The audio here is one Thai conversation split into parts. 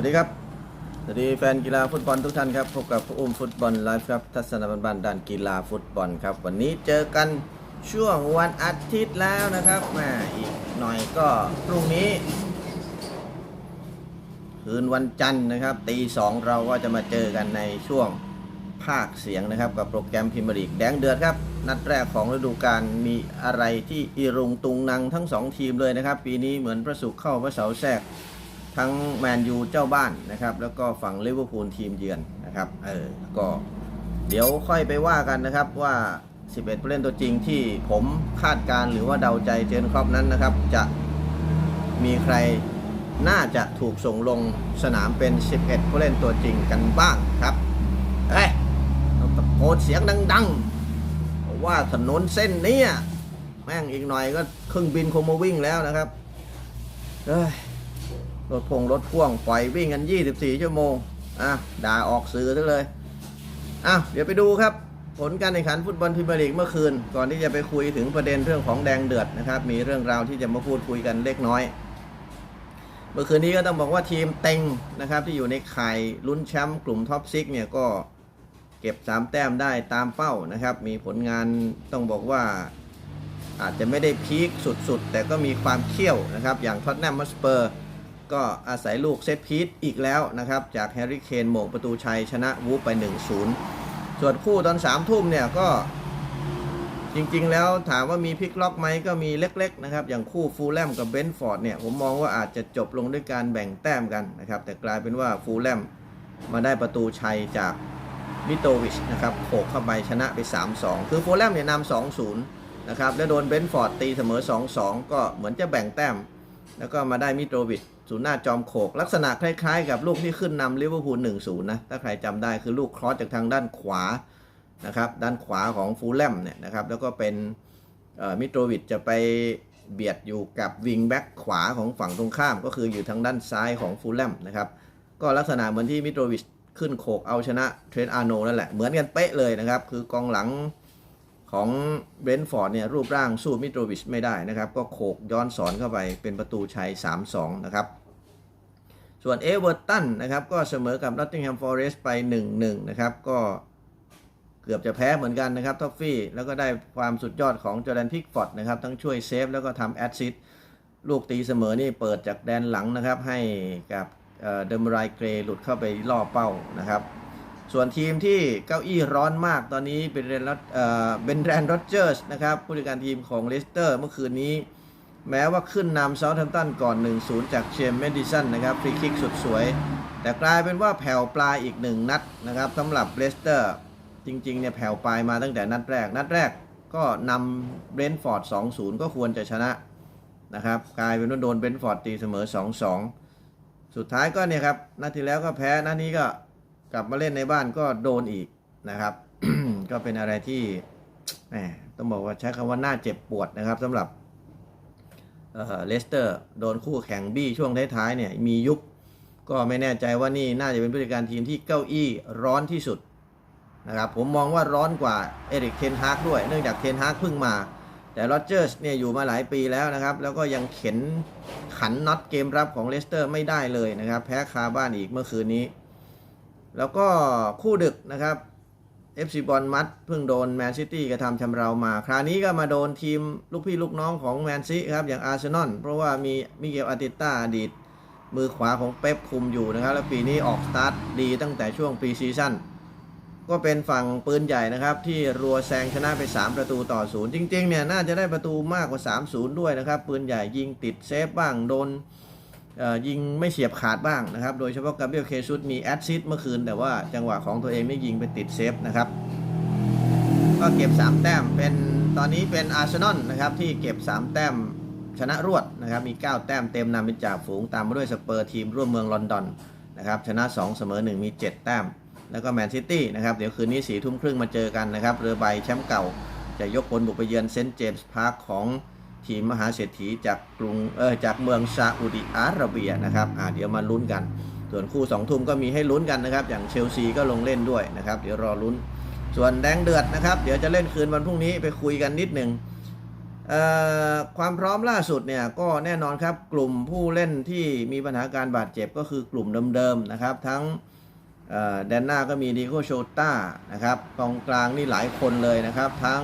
วัสดีครับ สวัสดีแฟนกีฬาฟุตบอลทุกท่านครับ พบกับอุ้มฟุตบอลไลฟ์ครับ ทัศนบันๆด้านกีฬาฟุตบอลครับ วันนี้เจอกันช่วงวันอาทิตย์แล้วนะครับแม่อีกหน่อยก็พรุ่งนี้ คืนวันจันทร์นะครับตีสองเราก็จะมาเจอกันในช่วงภาคเสียงนะครับ กับโปรแกรมพิมยร์ลีกแดงเดือดครับ นัดแรกของฤดูกาลมีอะไรที่อีรุงตุงนังทั้งสองทีมเลยนะครับ ปีนี้เหมือนพระศุกร์เข้าพระเสาร์แทรก ทั้งแมนยูเจ้าบ้านนะครับ แล้วก็ฝั่งลิเวอร์พูลทีมเยือนนะครับ เออ ก็เดี๋ยวค่อยไปว่ากันนะครับว่า 11ผู้เล่นตัวจริงที่ผมคาดการ์หรือว่าเดาใจเจนครอปนั้นนะครับ จะมีใครน่าจะถูกส่งลงสนามเป็น 11ผู้เล่นตัวจริงกันบ้างครับเฮ้ยต้อตะโกนเสียงดังๆเพราะว่าถนนเส้นนี้แม่งอีกหน่อยก็เครื่องบินคงมาวิ่งแล้วนะครับเฮ้ย รถพงรถพ่วงปล่อยวิ่งกัน 24 ชั่วโมงอะด่าออกสื่อซะเลยอะเดี๋ยวไปดูครับ ผลการแข่งขันฟุตบอลพรีเมียร์ลีกเมื่อคืน ก่อนที่จะไปคุยถึงประเด็นเรื่องของแดงเดือดนะครับ มีเรื่องราวที่จะมาพูดคุยกันเล็กน้อย เมื่อคืนนี้ก็ต้องบอกว่าทีมเต็งนะครับที่อยู่ในข่ายลุ้นแชมป์กลุ่มท็อปซิกเนี่ยก็เก็บ 3 แต้มได้ตามเป้านะครับ มีผลงานต้องบอกว่าอาจจะไม่ได้พีคสุดๆ แต่ก็มีความเขี้ยวนะครับ อย่างท็อตแนมมัสเปอร์ ก็อาศัยลูกเซตพีทอีกแล้วนะครับ จากแฮร์รี่เคนโหม่งประตูชัยชนะวูฟไป 1-0 ส่วนคู่ตอน3ทุ่มเนี่ยก็จริงๆ แล้วถามว่ามีพลิกล็อกไหมก็มีเล็กๆนะครับ อย่างคู่ฟูลแลมกับเบนฟอร์ดเนี่ย ผมมองว่าอาจจะจบลงด้วยการแบ่งแต้มกันนะครับ แต่กลายเป็นว่าฟูลแลมมาได้ประตูชัยจากมิโตวิชนะครับโขกเข้าไปชนะไป 3-2 คือฟูลแลมเนี่ยนำ2-0 นะครับ แล้วโดนเบนฟอร์ดตีเสมอ 2-2 ก็เหมือนจะแบ่งแต้ม แล้วก็มาได้มิโตรวิชศูนย์หน้าจอมโขก ลักษณะคล้ายๆ กับลูกที่ขึ้นนำลิเวอร์พูล1-0นะ ถ้าใครจำได้คือลูกครอสจากทางด้านขวานะครับ ด้านขวาของฟูลแลมเนี่ยนะครับ แล้วก็เป็นมิโตรวิชจะไปเบียดอยู่กับวิงแบ็กขวาของฝั่งตรงข้าม ก็คืออยู่ทางด้านซ้ายของฟูลแลมนะครับ ก็ลักษณะเหมือนที่มิโตรวิชขึ้นโขกเอาชนะเทรนต์อาร์โนนั่นแหละ เหมือนกันเป๊ะเลยนะครับ คือกองหลัง ของเบรนท์ฟอร์ดเนี่ยรูปร่างสู้มิโตรวิชไม่ได้นะครับ ก็โขกย้อนสอนเข้าไปเป็นประตูชัย 3-2 นะครับ ส่วนเอเวอร์ตันนะครับก็เสมอกับนอตติงแฮมฟอร์เรสต์ไป 1-1 นะครับก็เกือบจะแพ้เหมือนกันนะครับท็อฟฟี่แล้วก็ได้ความสุดยอดของจอร์แดนพิกฟอร์ดนะครับทั้งช่วยเซฟแล้วก็ทำแอดซิสลูกตีเสมอนี่เปิดจากแดนหลังนะครับให้กับเอ่อเดมไรเกรหลุดเข้าไปล่อเป้านะครับ ส่วนทีมที่เก้าอี้ร้อนมากตอนนี้เป็นเรนรเอ่อเป็นแรนโรเจอร์สนะครับผู้จัดการทีมของเลสเตอร์เมื่อคืนนี้ แม้ว่าขึ้นนำเซาท์แฮมป์ตันก่อน 1-0 จากเชมเมดิสันนะครับฟรีคิกสุดสวย แต่กลายเป็นว่าแผ่วปลายอีกหนึ่งนัดนะครับสำหรับเลสเตอร์จริงๆเนี่ยแผ่วปลายมาตั้งแต่นัดแรก นัดแรกก็นำเบรนท์ฟอร์ด 2-0 ก็ควรจะชนะนะครับกลายเป็นว่าโดนเบรนท์ฟอร์ดตีเสมอ 2-2 สุดท้ายก็เนี่ยครับนัดที่แล้วก็แพ้นัดนี้ก็ กลับมาเล่นในบ้านก็โดนอีกนะครับ ก็เป็นอะไรที่แหมต้องบอกว่าใช้คำว่าน่าเจ็บปวดนะครับสำหรับเลสเตอร์โดนคู่แข่งบี้ช่วงท้ายๆเนี่ยมียุบก็ไม่แน่ใจว่านี่น่าจะเป็นผู้จัดการทีมที่เก้าอี้ร้อนที่สุดนะครับผมมองว่าร้อนกว่าเอริกเทนฮากด้วยเนื่องจากเทนฮากเพิ่งมา แต่โรเจอร์สเนี่ยอยู่มาหลายปีแล้วนะครับ แล้วก็ยังเข็นขันน็อตเกมรับของเลสเตอร์ไม่ได้เลยนะครับ แพ้คาบ้านอีกเมื่อคืนนี้ แล้วก็คู่ดึกนะครับ FC บอลมัดเพิ่งโดนแมนซิตี้กระทำชำเรามา คราวนี้ก็มาโดนทีมลูกพี่ลูกน้องของแมนซีครับ อย่างอาร์เซนอลเพราะว่ามีมิเกลอาร์ติต้าอดีต มือขวาของเป๊ปคุมอยู่นะครับ แล้วปีนี้ออกสตาร์ทดีตั้งแต่ช่วงปรีซีซั่นก็เป็นฝั่งปืนใหญ่นะครับ ที่รัวแซงชนะไป 3 ประตูต่อศูนย์จริงๆเนี่ยน่าจะได้ประตูมากกว่า 3-0 ด้วยนะครับ ปืนใหญ่ยิงติดเซฟบ้างโดน ยิงไม่เฉียบขาดบ้างนะครับ โดยเฉพาะกาเบียลเคซุสมีแอดซิสเมื่อคืน แต่ว่าจังหวะของตัวเองไม่ยิงไปติดเซฟนะครับ ก็เก็บ 3 แต้มเป็นตอนนี้เป็นอาร์เซนอลนะครับที่เก็บ 3 แต้มชนะรวดนะครับมี 9 แต้มเต็มนำเป็นจ่าฝูงตามมาด้วยสเปอร์ทีมร่วมเมืองลอนดอนนะครับชนะ 2 เสมอ 1 มี 7 แต้ม แล้วก็แมนซิตี้นะครับเดี๋ยวคืนนี้สี่ทุ่มครึ่งมาเจอกันนะครับเรือใบแชมป์เก่าจะยกพลบุกไปเยือนเซนต์เจมส์พาร์คของ ทีมมหาเศรษฐีจากกรุงเออจากเมืองซาอุดิอาระเบียนะครับอ่าเดี๋ยวมาลุ้นกัน ส่วนคู่2ทุ่มก็มีให้ลุ้นกันนะครับ อย่างเชลซีก็ลงเล่นด้วยนะครับ เดี๋ยวรอลุ้น ส่วนแดงเดือดนะครับ เดี๋ยวจะเล่นคืนวันพรุ่งนี้ไปคุยกันนิดหนึ่งความพร้อมล่าสุดเนี่ยก็แน่นอนครับกลุ่มผู้เล่นที่มีปัญหาการบาดเจ็บก็คือกลุ่มเดิมๆนะครับ ทั้งแดนหน้าก็มีดิโกโชต้านะครับกองกลางนี่หลายคนเลยนะครับ ทั้ง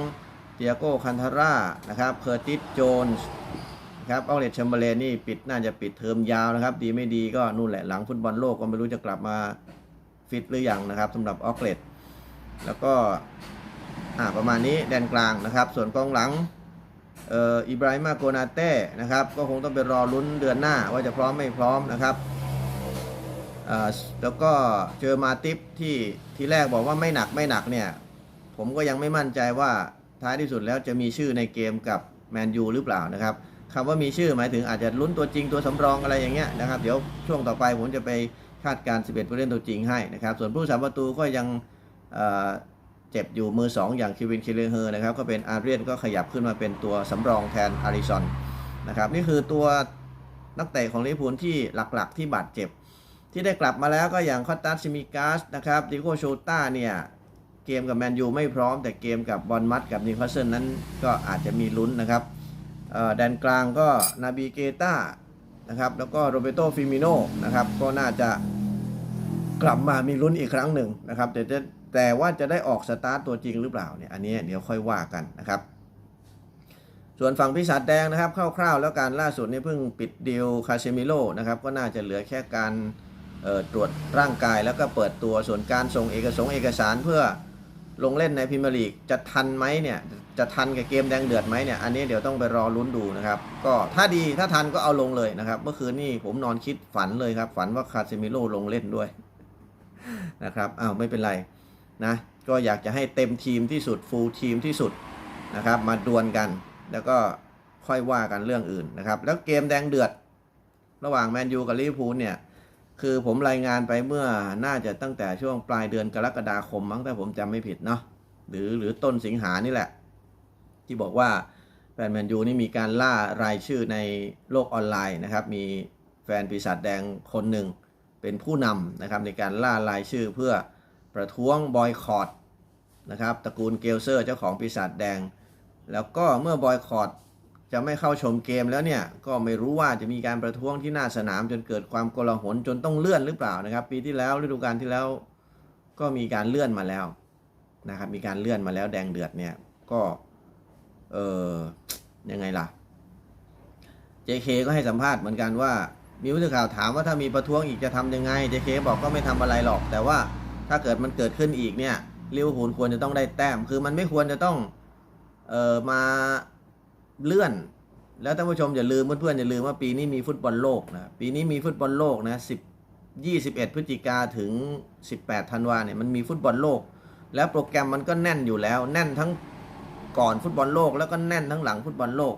เตียโก้คันทาร่านะครับเคอร์ติสโจนส์ครับออเลตแชมเบอร์เลนนี่ปิดน่าจะปิดเทอมยาวนะครับ ดีไม่ดีก็นู่นแหละหลังฟุตบอลโลกก็ไม่รู้จะกลับมาฟิตหรือยังนะครับสำหรับออกเลตแล้วก็อ่าประมาณนี้แดนกลางนะครับ ส่วนกองหลังเอ่ออิบราฮิมาโกนาเต้นะครับ ก็คงต้องไปรอลุ้นเดือนหน้าว่าจะพร้อมไม่พร้อมนะครับอ่อแล้วก็เจอมาติปที่ที่แรกบอกว่าไม่หนักไม่หนักเนี่ย ผมก็ยังไม่มั่นใจว่า ท้ายที่สุดแล้วจะมีชื่อในเกมกับแมนยูหรือเปล่านะครับคำว่ามีชื่อหมายถึงอาจจะลุ้นตัวจริงตัวสำรองอะไรอย่างเงี้ยนะครับเดี๋ยวช่วงต่อไปผมจะไปคาดการณ์11 ผู้เล่นตัวจริงให้นะครับ ส่วนผู้สามประตูก็ยังเเจ็บอยู่มือ 2 อย่างคิวินคิเลเฮอร์นะครับ ก็เป็นอาเรียนก็ขยับขึ้นมาเป็นตัวสำรองแทนอาริซอนนะครับนี่คือตัวนักเตะของลิเวอร์พูลที่หลักๆ ที่บาดเจ็บ ที่ได้กลับมาแล้วก็อย่างคอตตัสซิมิกาสนะครับดิโกโชต้าเนี่ย เกมกับแมนยูไม่พร้อม แต่เกมกับบอลมัดกับนิวคาสเซิลนั้นก็อาจจะมีลุ้นนะครับแดนกลางก็นาบีเกต้านะครับแล้วก็โรเบโตฟิมิโนนะครับก็น่าจะกลับมามีลุ้นอีกครั้งหนึ่งนะครับแต่จะแต่ว่าจะได้ออกสตาร์ตตัวจริงหรือเปล่าเนี่ยอันนี้เดี๋ยวค่อยว่ากันนะครับ ส่วนฝั่งพิศาจแดงนะครับคร่าวๆแล้วการล่าสุดนี่เพิ่งปิดดีลคาเชมิโลนะครับก็น่าจะเหลือแค่การตรวจร่างกายแล้วก็เปิดตัวส่วนการส่งเอกสงเอกสารเพื่อ ลงเล่นในพรีเมียร์ลีกจะทันไหมเนี่ยจะทันกับเกมแดงเดือดไหมเนี่ยอันนี้เดี๋ยวต้องไปรอลุ้นดูนะครับก็ถ้าดีถ้าทันก็เอาลงเลยนะครับ เมื่อคืนนี่ผมนอนคิดฝันเลยครับ ฝันว่าคาเซมิโลลงเล่นด้วยนะครับอ้าวไม่เป็นไรนะก็อยากจะให้เต็มทีมที่สุดฟูลทีมที่สุดนะครับมาดวลกัน แล้วก็ค่อยว่ากันเรื่องอื่นนะครับแล้วเกมแดงเดือด ระหว่างแมนยูกับลิเวอร์พูลเนี่ย คือผมรายงานไปเมื่อน่าจะตั้งแต่ช่วงปลายเดือนกรกฎาคมมั้งถ้าผมจำไม่ผิดเนาะหรือหรือต้นสิงหานี่แหละ ที่บอกว่าแฟนแมนยูนี่มีการล่ารายชื่อในโลกออนไลน์นะครับ มีแฟนปีศาจแดงคนหนึ่งเป็นผู้นำนะครับในการล่ารายชื่อเพื่อประท้วงบอยคอรดนะครับตระกูลเกลเซอร์เจ้าของปีศาจแดง แล้วก็เมื่อบอยคอรด จะไม่เข้าชมเกมแล้วเนี่ย ก็ไม่รู้ว่าจะมีการประท้วงที่หน้าสนามจนเกิดความโกลาหลจนต้องเลื่อนหรือเปล่านะครับ ปีที่แล้วฤดูกาลที่แล้วก็มีการเลื่อนมาแล้วนะครับ มีการเลื่อนมาแล้วแดงเดือดเนี่ยก็เออยังไงล่ะ JK ก็ให้สัมภาษณ์เหมือนกันว่า มีผู้สื่อข่าวถามว่าถ้ามีประท้วงอีกจะทำยังไง JK บอกก็ไม่ทำอะไรหรอก แต่ว่าถ้าเกิดมันเกิดขึ้นอีกเนี่ยลิเวอร์พูลควรจะต้องได้แต้ม คือมันไม่ควรจะต้องเออมา เลื่อน แล้วท่านผู้ชมอย่าลืมเพื่อนๆอย่าลืมว่าปีนี้มีฟุตบอลโลกนะปีนี้มีฟุตบอลโลกนะ10 21พฤศจิกาถึง18ธันวาเนี่ยมันมีฟุตบอลโลก แล้วโปรแกรมมันก็แน่นอยู่แล้ว แน่นทั้งก่อนฟุตบอลโลก แล้วก็แน่นทั้งหลังฟุตบอลโลก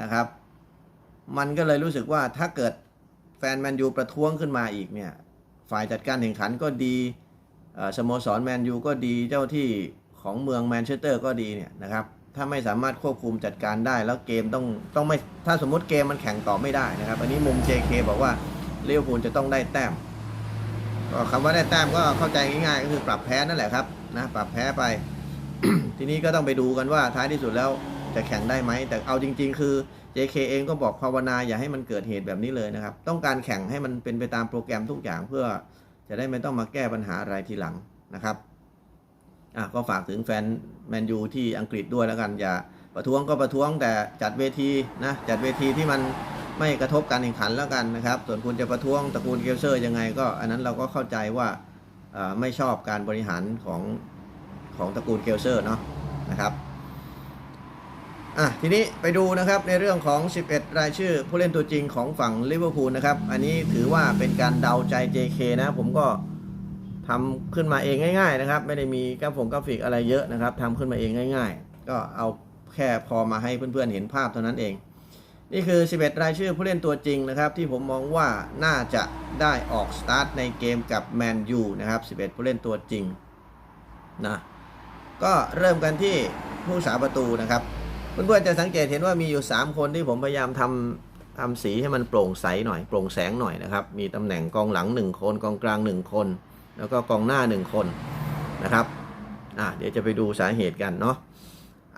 นะครับ มันก็เลยรู้สึกว่าถ้าเกิดแฟนแมนยูประท้วงขึ้นมาอีกเนี่ยฝ่ายจัดการแข่งขันก็ดีสโมสรแมนยูก็ดีเจ้าที่ของเมืองแมนเชสเตอร์ก็ดีเนี่ยนะครับ ถ้าไม่สามารถควบคุมจัดการได้ แล้วเกมต้องต้องไม่ถ้าสมมติเกมมันแข่งต่อไม่ได้นะครับ อันนี้มุม JK บอกว่าลิเวอร์พูลจะต้องได้แต้มก็คำว่าได้แต้มก็เข้าใจง่ายๆก็คือปรับแพ้นั่นแหละครับนะปรับแพ้ไป ทีนี้ก็ต้องไปดูกันว่าท้ายที่สุดแล้วจะแข่งได้ไหมแต่เอาจริง ๆ คือ JK เองก็บอกภาวนาอย่าให้มันเกิดเหตุแบบนี้เลยนะครับ ต้องการแข่งให้มันเป็นไปตามโปรแกรมทุกอย่างเพื่อจะได้ไม่ต้องมาแก้ปัญหาอะไรทีหลังนะครับ อะก็ฝากถึงแฟนแมนยูที่อังกฤษด้วยแล้วกันอย่าประท้วงก็ประท้วงแต่จัดเวทีนะจัดเวทีที่มันไม่กระทบการแข่งขันแล้วกันนะครับ ส่วนคุณจะประท้วงตระกูลเกลเซอร์ยังไงก็ อันนั้นเราก็เข้าใจว่าไม่ชอบการบริหารของของตระกูลเกลเซอร์เนาะนะครับอะทีนี้ไปดูนะครับในเรื่องของ 11 รายชื่อ ผู้เล่นตัวจริงของฝั่งลิเวอร์พูลนะครับ อันนี้ถือว่าเป็นการเดาใจ JK นะผมก็ ทำขึ้นมาเองง่าย ๆ นะครับ ไม่ได้มีกราฟงกราฟิกอะไรเยอะนะครับทำขึ้นมาเองง่าย ๆ ก็เอาแค่พอมาให้เพื่อนๆเห็นภาพเท่านั้นเอง นี่คือ 11 รายชื่อผู้เล่นตัวจริงนะครับ ที่ผมมองว่าน่าจะได้ออกสตาร์ทในเกมกับแมนยูนะครับ 11 ผู้เล่นตัวจริงนะก็เริ่มกันที่ผู้สาประตูนะครับเพื่อนๆจะสังเกตเห็นว่ามีอยู่ 3 คนที่ผมพยายามทำทำสีให้มันโปร่งใสหน่อย โปร่งแสงหน่อยนะครับ มีตำแหน่งกองหลัง 1 คนกองกลาง 1 คน แล้วก็กองหน้า 1 คนนะครับอะเดี๋ยวจะไปดูสาเหตุกันเนาะ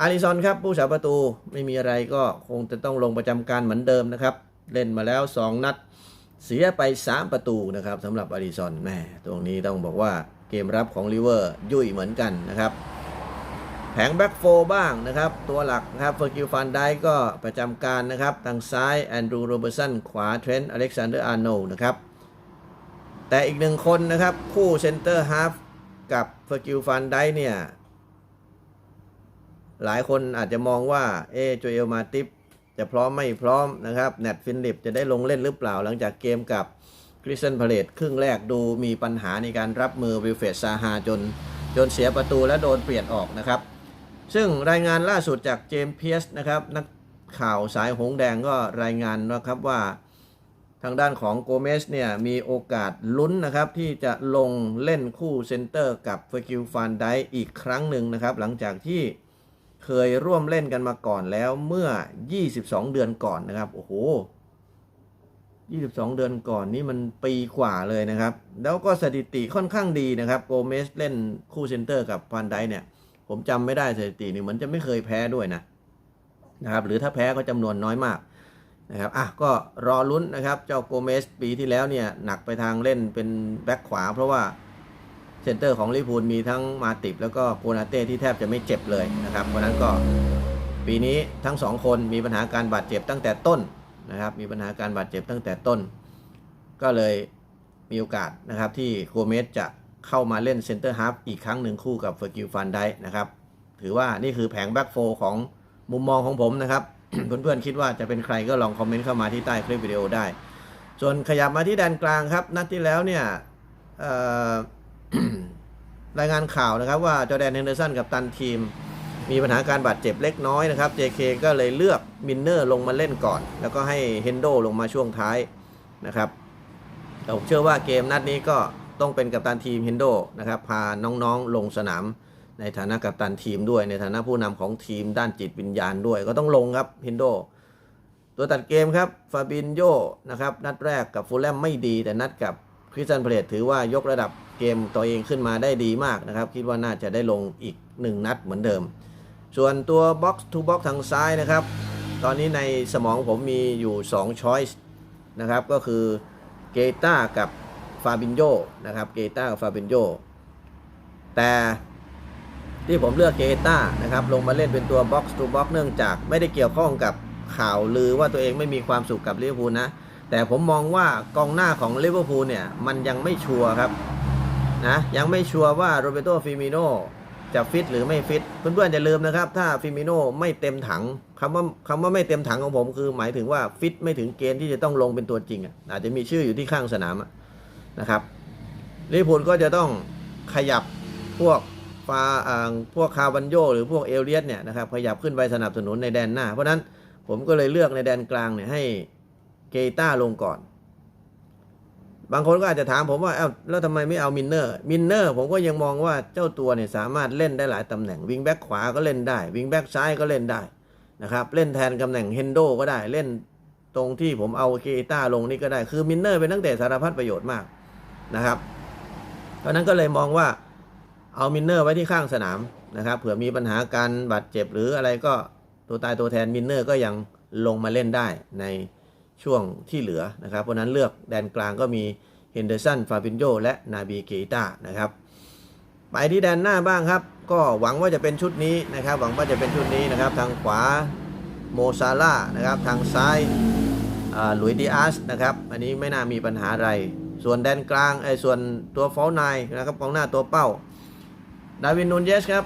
อาริซอนครับผู้สาประตูไม่มีอะไรก็คงจะต้องลงประจำการเหมือนเดิมนะครับ เล่นมาแล้ว 2 นัด เสียไป 3 ประตูนะครับสำหรับอาริซอนแม่ตรงนี้ต้องบอกว่าเกมรับของลิเวอร์ยุ่ยเหมือนกันนะครับแผงแบ็กโฟบ้างนะครับ ตัวหลักนะครับเฟอร์กิลฟันได้ก็ประจำการนะครับ ทางซ้ายแอนดรูโรเบอร์สันขวาเทรนต์อเล็กซานเดอร์อาร์โนนะครับ แต่อีกหนึ่งคนนะครับ คู่เซนเตอร์ฮาฟกับเฟอร์กิลฟันได้เนี่ย หลายคนอาจจะมองว่า เอโจเอลมาติปจะพร้อมไม่พร้อมนะครับแนทฟินลิปจะได้ลงเล่นหรือเปล่าหลังจากเกมกับคริสเซนพาเลตครึ่งแรกดูมีปัญหาในการรับมือวิลเฟตซาฮาจน จนเสียประตูและโดนเปลี่ยนออกนะครับ ซึ่งรายงานล่าสุดจากเจมส์เพียสนะครับ นักข่าวสายหงแดงก็รายงานนะครับว่า ทางด้านของโกเมสเนี่ยมีโอกาสลุ้นนะครับ ที่จะลงเล่นคู่เซนเตอร์กับเฟอร์กิลฟานไดอีกครั้งหนึ่งนะครับ หลังจากที่เคยร่วมเล่นกันมาก่อนแล้วเมื่อ 22 เดือนก่อนนะครับ โอ้โห 22 เดือนก่อนนี่มันปีกว่าเลยนะครับ แล้วก็สถิติค่อนข้างดีนะครับโกเมสเล่นคู่เซนเตอร์กับฟานไดเนี่ย ผมจำไม่ได้สถิตินี่เหมือนจะไม่เคยแพ้ด้วยนะนะครับ หรือถ้าแพ้ก็จำนวนน้อยมาก นะครับอะก็รอลุ้นนะครับ เจ้าโกเมสปีที่แล้วเนี่ย หนักไปทางเล่นเป็นแบ็คขวา เพราะว่าเซนเตอร์ของลิพูลมีทั้งมาติบแล้วก็โกนาเต้ที่แทบจะไม่เจ็บเลยนะครับเพราะนั้นก็ปีนี้ทั้งสองคนมีปัญหาการบาดเจ็บตั้งแต่ต้นนะครับ มีปัญหาการบาดเจ็บตั้งแต่ต้น ก็เลยมีโอกาสนะครับที่โกเมสจะเข้ามาเล่นเซนเตอร์ฮาฟอีกครั้งหนึ่งคู่กับเฟอร์กิลฟันได้นะครับ ถือว่านี่คือแผงแบ็กโฟของมุมมองของผมนะครับ เพื่อนๆคิดว่าจะเป็นใครก็ลองคอมเมนต์เข้ามาที่ใต้คลิปวิดีโอได้ ส่วนขยับมาที่แดนกลางครับ นัดที่แล้วเนี่ยรายงานข่าวนะครับว่าจอแดนเฮนเดอร์สันกับตันทีม มีปัญหาการบาดเจ็บเล็กน้อยนะครับ JK ก็เลยเลือกมินเนอร์ลงมาเล่นก่อน แล้วก็ให้เฮนโดลงมาช่วงท้ายนะครับแต่ผมเชื่อว่าเกมนัดนี้ก็ต้องเป็นกัปตันทีมเฮนโดนะครับพาน้องๆลงสนาม ในฐานะกัปตันทีมด้วย ในฐานะผู้นำของทีมด้านจิตวิญญาณด้วย ก็ต้องลงครับเฮนโด ตัวตัดเกมครับฟาบินโยนะครับนัดแรกกับฟูลแลมไม่ดี แต่นัดกับคริสตันเพลตถือว่ายกระดับเกมตัวเองขึ้นมาได้ดีมากนะครับ คิดว่าน่าจะได้ลงอีก 1 นัดเหมือนเดิม ส่วนตัวบ็อกซ์ทูบ็อกซ์ทางซ้ายนะครับ ตอนนี้ในสมองผมมีอยู่2 choice นะครับก็คือเกตากับฟาบินโยนะครับเกตากับฟาบินโยแต่ ที่ผมเลือกเกต้านะครับลงมาเล่นเป็นตัวบ็อกซ์ทูบ็อกเนื่องจากไม่ได้เกี่ยวข้องกับข่าวลือว่าตัวเองไม่มีความสุขกับลิเวอร์พูลนะ แต่ผมมองว่ากองหน้าของลิเวอร์พูลเนี่ยมันยังไม่ชัวร์ครับนะยังไม่ชัวร์ว่าโรเบโตฟิมิโนจะฟิตหรือไม่ฟิตเพื่อนๆอย่าลืมนะครับ ถ้าฟิมิโนไม่เต็มถังคำว่าคำว่าไม่เต็มถังของผมคือหมายถึงว่าฟิตไม่ถึงเกณฑ์ที่จะต้องลงเป็นตัวจริงอาจจะมีชื่ออยู่ที่ข้างสนามนะครับลิเวอร์พูลก็จะต้องขยับพวก ฟาอ่าพวกคาวันโยหรือพวกเอลเลียสเนี่ยนะครับขยับขึ้นไปสนับสนุนในแดนหน้า เพราะฉะนั้นผมก็เลยเลือกในแดนกลางเนี่ยให้เกต้าลงก่อน บางคนก็อาจจะถามผมว่าเอ้าแล้วทำไมไม่เอามินเนอร์มินเนอร์ผมก็ยังมองว่าเจ้าตัวเนี่ยสามารถเล่นได้หลายตำแหน่งวิงแบ็กขวาก็เล่นได้วิงแบ็กซ้ายก็เล่นได้นะครับเล่นแทนตำแหน่งเฮนโดก็ได้เล่นตรงที่ผมเอาเกต้าลงนี่ก็ได้คือมินเนอร์เป็นนักเตะสารพัดประโยชน์มากนะครับเพราะนั้นก็เลยมองว่า เอามินเนอร์ไว้ที่ข้างสนามนะครับเผื่อมีปัญหาการบาดเจ็บหรืออะไรก็ตัวตายตัวแทนมินเนอร์ก็ยังลงมาเล่นได้ในช่วงที่เหลือนะครับเพราะนั้นเลือกแดนกลางก็มีเฮนเดอร์สันฟาบินโยและนาบีเกตานะครับไปที่แดนหน้าบ้างครับ ก็หวังว่าจะเป็นชุดนี้นะครับ หวังว่าจะเป็นชุดนี้นะครับ ทางขวาโมซาร่านะครับทางซ้ายหลุยดิอาสนะครับอันนี้ไม่น่ามีปัญหาอะไร ส่วนแดนกลางไอ้ส่วนตัวฟอลไนนะครับกองหน้าตัวเป้า ดาวินนูนเยสครับ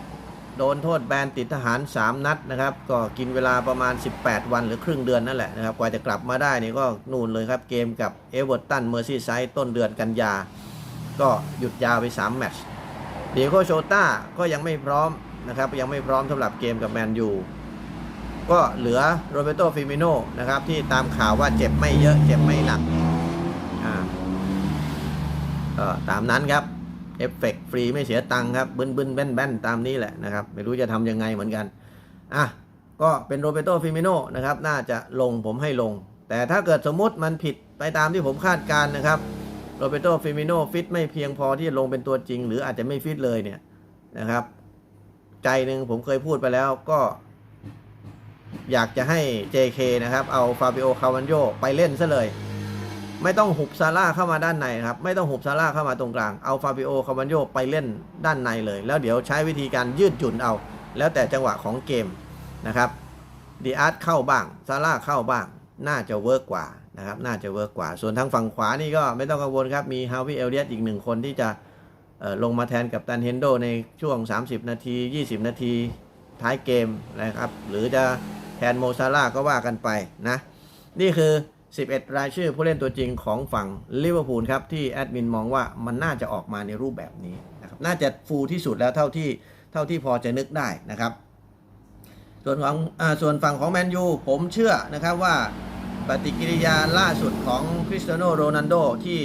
โดนโทษแบนติดทหาร 3 นัดนะครับ ก็กินเวลาประมาณ 18 วันหรือครึ่งเดือนนั่นแหละนะครับ กว่าจะกลับมาได้นี่ก็นู่นเลยครับ เกมกับเอเวอร์ตันเมอร์ซี่ไซด์ต้นเดือนกันยา ก็หยุดยาวไป 3 แมตช์เดียโกโชต้าก็ยังไม่พร้อมนะครับยังไม่พร้อมสำหรับเกมกับแมนยูก็เหลือโรเบโตฟิมิโนนะครับที่ตามข่าวว่าเจ็บไม่เยอะเจ็บไม่หนักอ่าก็ตามนั้นครับ เอฟเฟกฟรีไม่เสียตังค์ครับบึนบึนแบนแบนตามนี้แหละนะครับ ไม่รู้จะทำยังไงเหมือนกัน อะ ก็เป็นโรเบโตฟิมิโนนะครับ น่าจะลงผมให้ลง แต่ถ้าเกิดสมมติมันผิดไปตามที่ผมคาดการนะครับโรเบโตฟิมิโนฟิตไม่เพียงพอที่จะลงเป็นตัวจริง หรืออาจจะไม่ฟิตเลยเนี่ยนะครับ ใจหนึ่งผมเคยพูดไปแล้วก็อยากจะให้ JK นะครับ เอาฟาบิโอ คาวันโยไปเล่นซะเลย ไม่ต้องหุบซาร่าเข้ามาด้านในครับ ไม่ต้องหุบซาร่าเข้ามาตรงกลาง เอาฟาบิโอคาวันโยไปเล่นด้านในเลย แล้วเดี๋ยวใช้วิธีการยืดหยุ่นเอา แล้วแต่จังหวะของเกมนะครับดีอาร์ตเข้าบ้างซาร่าเข้าบ้าง น่าจะเวิร์กกว่านะครับน่าจะเวิร์กกว่า ส่วนทางฝั่งขวานี่ก็ไม่ต้องกังวลครับ มีฮาวิเอลเลียตอีกหนึ่งคนที่จะลงมาแทนกับตันเฮนโดในช่วง 30 นาที 20 นาทีท้ายเกมนะครับ หรือจะแทนโมซาร่าก็ว่ากันไปนะ นี่คือ 11 รายชื่อผู้เล่นตัวจริงของฝั่งลิเวอร์พูลครับ ที่แอดมินมองว่ามันน่าจะออกมาในรูปแบบนี้นะครับน่าจะฟูลที่สุดแล้วเท่าที่เท่าที่พอจะนึกได้นะครับ ส่วนของอส่วนฝั่งของแมนยูผมเชื่อนะครับว่าปฏิกิริยาล่าสุดของคริสเตียโนโรนัลโดที่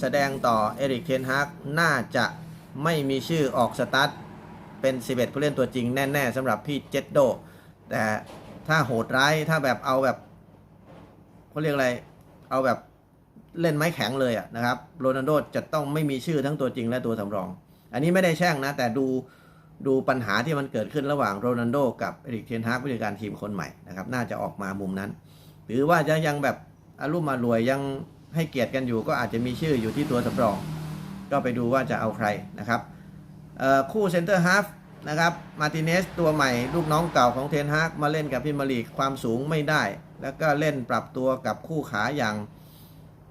แสดงต่อเอริกเทนฮากน่าจะไม่มีชื่อออกสตาร์ทเป็น 11 ผู้เล่นตัวจริงแน่ ๆสำหรับพี่เจดโดแต่ถ้าโหดร้ายถ้าแบบเอาแบบ เขาเรียกอะไร เอาแบบเล่นไม้แข็งเลยอะนะครับโรนัลโดจะต้องไม่มีชื่อทั้งตัวจริงและตัวสำรอง อันนี้ไม่ได้แช่งนะ แต่ดูดูปัญหาที่มันเกิดขึ้นระหว่างโรนัลโดกับเอริกเทนฮากผู้จัดการทีมคนใหม่นะครับน่าจะออกมามุมนั้น หรือว่าจะยังแบบอารุ่มมารวยยังให้เกียรติกันอยู่ ก็อาจจะมีชื่ออยู่ที่ตัวสำรอง ก็ไปดูว่าจะเอาใครนะครับคู่เซนเตอร์ฮาฟนะครับมาติเนสตัวใหม่ลูกน้องเก่าของเทนฮากมาเล่นกับพิมารีความสูงไม่ได้ แล้วก็เล่นปรับตัวกับคู่ขาอย่าง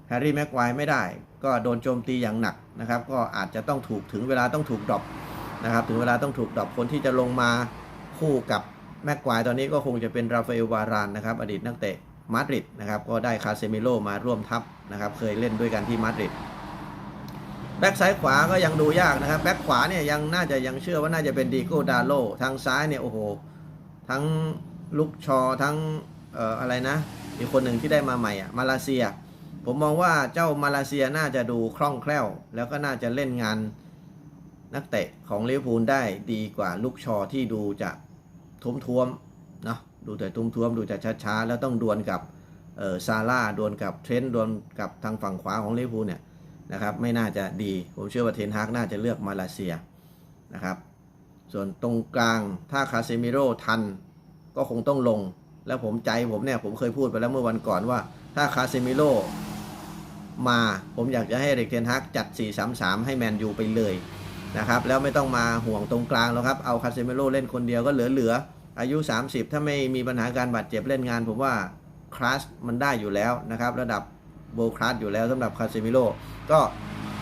แฮร์รี่แม็กไวร์ไม่ได้ ก็โดนโจมตีอย่างหนักนะครับ ก็อาจจะต้องถูกถึงเวลาต้องถูกดรอปนะครับ ถึงเวลาต้องถูกดรอปคนที่จะลงมาคู่กับแม็กไวร์ตอนนี้ก็คงจะเป็นราฟาเอลวารานนะครับ อดีตนักเตะมาดริดนะครับ ก็ได้คาเซมิโลมาร่วมทัพนะครับ เคยเล่นด้วยกันที่มาดริดแบ็กซ้ายขวาก็ยังดูยากนะครับ แบ็กขวาเนี่ยยังน่าจะยังเชื่อว่าน่าจะเป็นดีโก้ดาโลทางซ้ายเนี่ยโอ้โห ทั้งลุกชอทั้ง เอ่ออะไรนะ อีกคนหนึ่งที่ได้มาใหม่อะมาเลเซีย ผมมองว่าเจ้ามาเลเซียน่าจะดูคล่องแคล่ว แล้วก็น่าจะเล่นงานนักเตะของลิเวอร์พูลได้ดีกว่าลุกชอที่ดูจะทุ่มทวมๆเนาะดูแต่ทุ่มทวมๆดูจะช้าๆแล้วต้องดวลกับเออซาร่าดวลกับเทรนต์ดวลกับทางฝั่งขวาของลิเวอร์พูลเนี่ยนะครับไม่น่าจะดี ผมเชื่อว่าเทนฮากน่าจะเลือกมาเลเซียนะครับส่วนตรงกลางถ้าคาเซมิโร่ทันก็คงต้องลง แล้วผมใจผมเนี่ยผมเคยพูดไปแล้วเมื่อวันก่อนว่า ถ้าคาเซมิโร่มาผมอยากจะให้เด็กเทนฮากจัด 4-3-3 ให้แมนยูไปเลยนะครับแล้วไม่ต้องมาห่วงตรงกลางแล้วครับ เอาคาเซมิโร่เล่นคนเดียวก็เหลือๆอายุ 30 ถ้าไม่มีปัญหาการบาดเจ็บเล่นงาน ผมว่าคลาสมันได้อยู่แล้วนะครับระดับโบคลาสอยู่แล้วสำหรับคาเซมิโร่ก็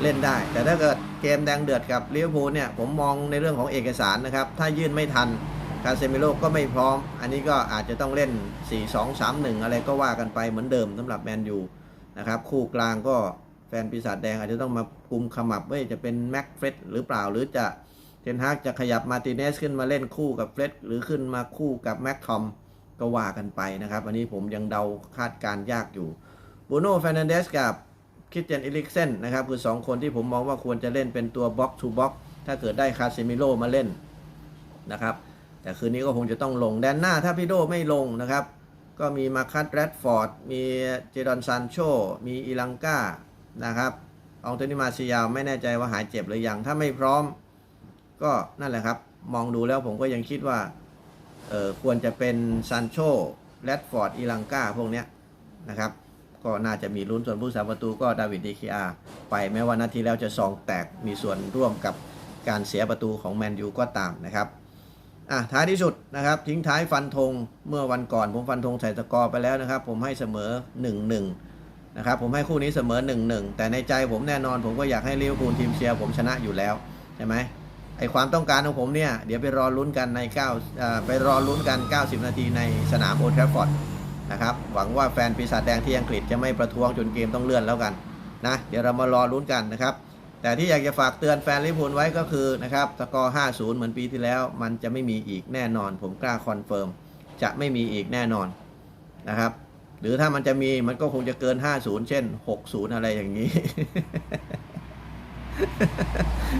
เล่นได้ แต่ถ้าเกิดเกมแดงเดือดกับลิเวอร์พูลเนี่ยผมมองในเรื่องของเอกสารนะครับ ถ้ายื่นไม่ทัน คาเซมิโลก็ไม่พร้อม อันนี้ก็อาจจะต้องเล่น 4 2 3 1 อะไรก็ว่ากันไปเหมือนเดิมสำหรับแมนยูนะครับคู่กลางก็แฟนปีศาจแดงอาจจะต้องมากุมขมับว่าจะเป็นแม็กเฟรดหรือเปล่า หรือจะเทนฮากจะขยับมาติเนสขึ้นมาเล่นคู่กับเฟรดหรือขึ้นมาคู่กับแม็กทอมก็ว่ากันไปนะครับ อันนี้ผมยังเดาคาดการยากอยู่บูโน่แฟรนันเดสกับคริสเตียนอิลิกเซนนะครับคือ 2 คนที่ผมมองว่าควรจะเล่นเป็นตัวบล็อกทูบล็อกถ้าเกิดได้คาเซมิโลมาเล่นนะครับ แต่คืนนี้ก็คงจะต้องลงแดนหน้าถ้าพี่โดไม่ลงนะครับ ก็มีมาคัตแรดฟอร์ด มีเจดอนซานโช มีอีลังกานะครับอองโตนิมาซิยาไม่แน่ใจว่าหายเจ็บหรือยัง ถ้าไม่พร้อม ก็นั่นแหละครับ มองดูแล้วผมก็ยังคิดว่าเออควรจะเป็นซานโชแรดฟอร์ดอีลังกาพวกเนี้ยนะครับก็น่าจะมีลุ้นส่วนผู้สาประตูก็ดาวิดดีคีอาไปแม้ว่านาทีแล้วจะซองแตกมีส่วนร่วมกับการเสียประตูของแมนยูก็ตามนะครับ อะท้ายที่สุดนะครับ ทิ้งท้ายฟันธงเมื่อวันก่อน ผมฟันธงใส่สกอร์ไปแล้วนะครับ ผมให้เสมอ 1-1นะครับผมให้คู่นี้เสมอ 1-1 แต่ในใจผมแน่นอนผมก็อยากให้ลิเวอร์พูลทีมเชียร์ผมชนะอยู่แล้วใช่ไหมไอความต้องการของผมเนี่ยเดี๋ยวไปรอลุ้นกันใน9อ่าไปรอลุ้นกัน 90 นาทีในสนามโอทราฟอร์ดนะครับหวังว่าแฟนปีศาจแดงที่อังกฤษจะไม่ประท้วงจนเกมต้องเลื่อนแล้วกันนะเดี๋ยวเรามารอลุ้นกันนะครับ แต่ที่อยากจะฝากเตือนแฟนลิเวอร์พูลไว้ก็คือนะครับสกอร์ 50 เหมือนปีที่แล้ว มันจะไม่มีอีกแน่นอน ผมกล้าคอนเฟิร์มจะไม่มีอีกแน่นอนนะครับ หรือถ้ามันจะมีมันก็คงจะเกิน 50 เช่น 60 อะไรอย่างนี้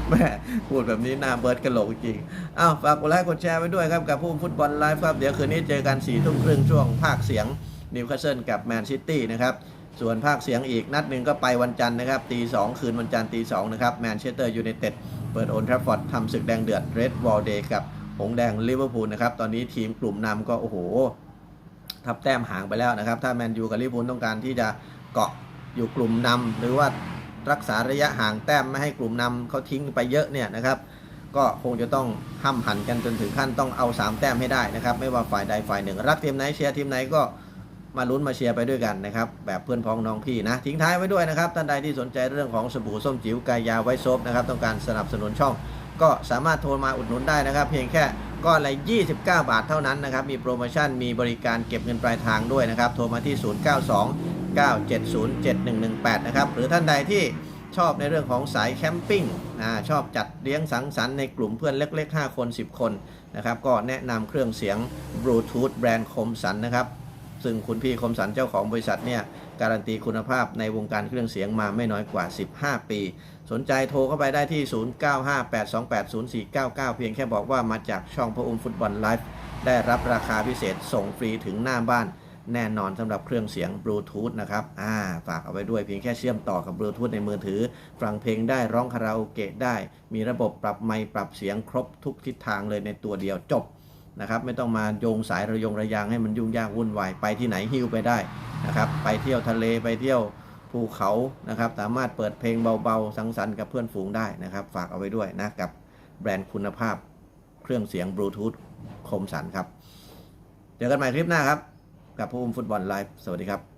แม่พูดแบบนี้หน้าเบิร์ดกระโหลกจริง อ้าวฝากกดไลค์กดแชร์ไว้ด้วยครับ กับผู้ฟุตบอลไลฟ์ครับ เดี๋ยวคืนนี้เจอกัน4ี่ทุ่มครึ่งช่วงภาคเสียงนิวคาสเซิลกับแมนซิตี้นะครับ ส่วนภาคเสียงอีกนัดหนึ่งก็ไปวันจันทร์นะครับตีสองคืนวันจันทร์ตีสองนะครับแมนเชสเตอร์ยูไนเต็ดเปิดโอนทราฟฟอร์ดทำศึกแดงเดือดเรดวอลเดย์กับหงแดงลิเวอร์พูลนะครับตอนนี้ทีมกลุ่มนำก็โอ้โหทับแต้มห่างไปแล้วนะครับ ถ้าแมนยูกับลิเวอร์พูลต้องการที่จะเกาะอยู่กลุ่มนำหรือว่ารักษาระยะห่างแต้มไม่ให้กลุ่มนำเขาทิ้งไปเยอะเนี่ยนะครับ ก็คงจะต้องห้ำหันกันจนถึงขั้นต้องเอา 3 แต้มให้ได้นะครับ ไม่ว่าฝ่ายใดฝ่ายหนึ่ง รักทีมไหนเชียร์ทีมไหนก็ มาลุ้นมาเชียร์ไปด้วยกันนะครับ แบบเพื่อนพ้องน้องพี่นะ ทิ้งท้ายไว้ด้วยนะครับ ท่านใดที่สนใจเรื่องของสบู่ส้มจิ๋วกายาไวโซฟนะครับ ต้องการสนับสนุนช่อง ก็สามารถโทรมาอุดหนุนได้นะครับ เพียงแค่ก้อนละ 29 บาทเท่านั้นนะครับ มีโปรโมชั่น มีบริการเก็บเงินปลายทางด้วยนะครับ โทรมาที่ 092 970 7118 นะครับ หรือท่านใดที่ชอบในเรื่องของสายแคมปิ้งอชอบจัดเลี้ยงสังสรรค์ในกลุ่มเพื่อนเล็ก ๆ 5 คน 10 คนนะครับ ก็แนะนำเครื่องเสียงบลูทูธแบรนด์คมสันนะครับ ซึ่งคุณพี่คมสันเจ้าของบริษัทเนี่ยการันตีคุณภาพในวงการเครื่องเสียงมาไม่น้อยกว่า 15 ปี สนใจโทรเข้าไปได้ที่ 0958280499 เพียงแค่บอกว่ามาจากช่องพระอุ้มฟุตบอลไลฟ์ได้รับราคาพิเศษส่งฟรีถึงหน้าบ้าน แน่นอนสำหรับเครื่องเสียงบลูทูธนะครับอ่าฝากเอาไว้ด้วยเพียงแค่เชื่อมต่อกับบลูทูธในมือถือ ฟังเพลงได้ร้องคาราโอเกะได้ มีระบบปรับไมค์ปรับเสียงครบทุกทิศทางเลยในตัวเดียวจบ นะครับไม่ต้องมาโยงสายระยงระยางให้มันยุ่งยากวุ่นวายไปที่ไหนหิ้วไปได้นะครับไปเที่ยวทะเลไปเที่ยวภูเขานะครับ สามารถเปิดเพลงเบาๆ สังสรรค์กับเพื่อนฝูงได้นะครับ ฝากเอาไว้ด้วยนะกับแบรนด์คุณภาพเครื่องเสียงบลูทูธคมสันครับ เจอกันใหม่คลิปหน้าครับ กับภูมิฟุตบอลไลฟ์สวัสดีครับ